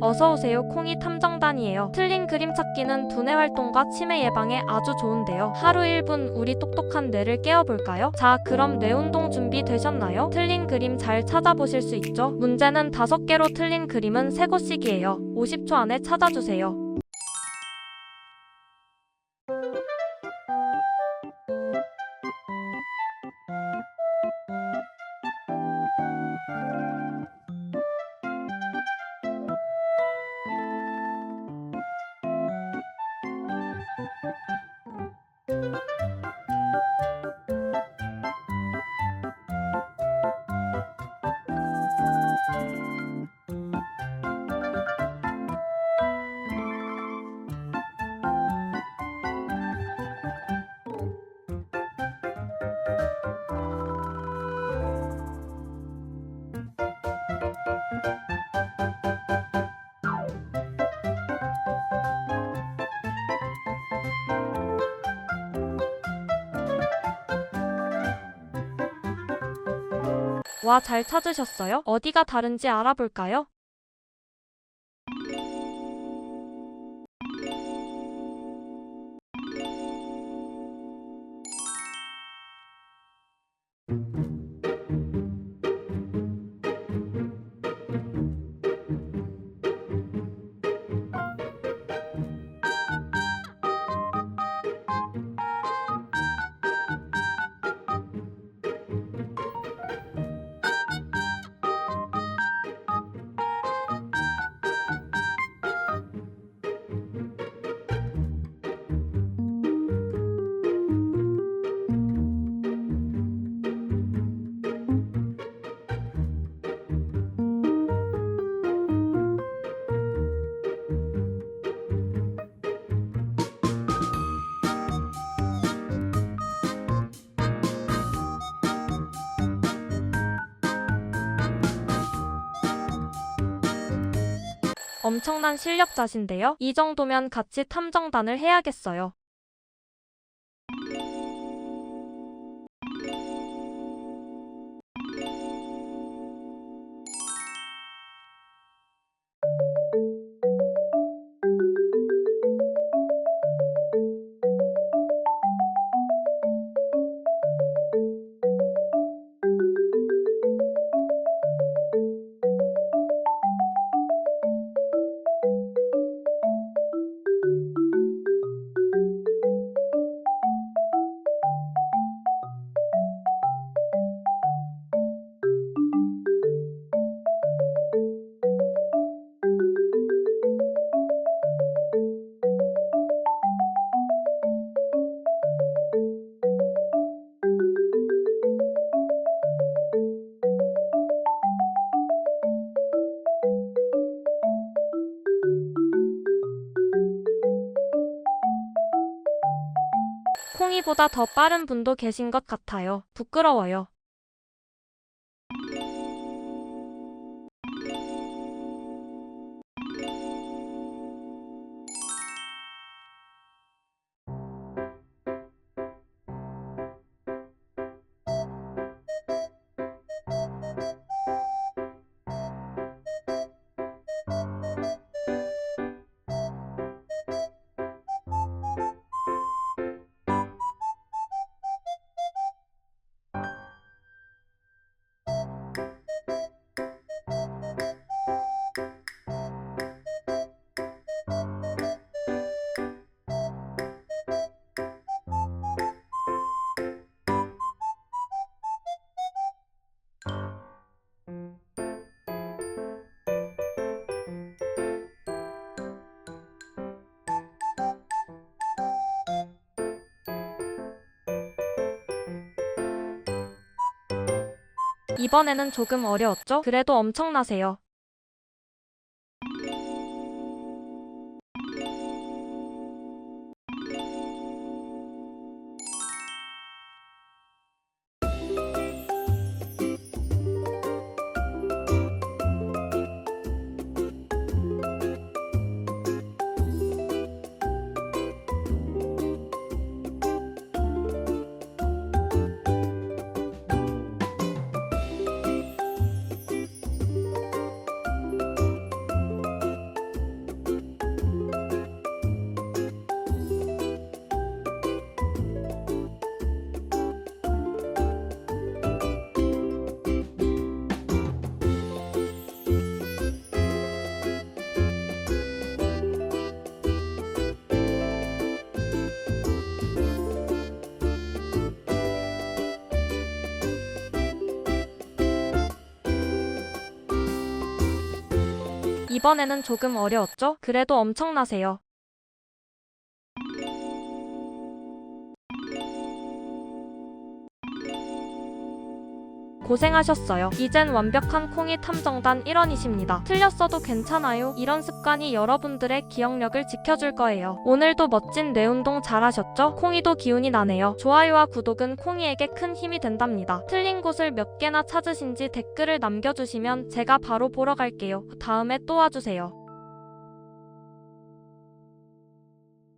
어서오세요 콩이 탐정단이에요. 틀린 그림 찾기는 두뇌 활동과 치매 예방에 아주 좋은데요. 하루 1분 우리 똑똑한 뇌를 깨워볼까요? 자 그럼 뇌 운동 준비 되셨나요? 틀린 그림 잘 찾아보실 수 있죠? 문제는 5개로 틀린 그림은 3곳씩이에요. 50초 안에 찾아주세요. 와 잘 찾으셨어요? 어디가 다른지 알아볼까요? 엄청난 실력자신데요? 이 정도면 같이 탐정단을 해야겠어요. 콩이보다 더 빠른 분도 계신 것 같아요. 부끄러워요. 이번에는 조금 어려웠죠? 그래도 엄청나세요. 이번에는 조금 어려웠죠? 그래도 엄청나세요. 고생하셨어요. 이젠 완벽한 콩이 탐정단 1원이십니다. 틀렸어도 괜찮아요. 이런 습관이 여러분들의 기억력을 지켜줄 거예요. 오늘도 멋진 뇌운동 잘하셨죠? 콩이도 기운이 나네요. 좋아요와 구독은 콩이에게 큰 힘이 된답니다. 틀린 곳을 몇 개나 찾으신지 댓글을 남겨주시면 제가 바로 보러 갈게요. 다음에 또 와주세요.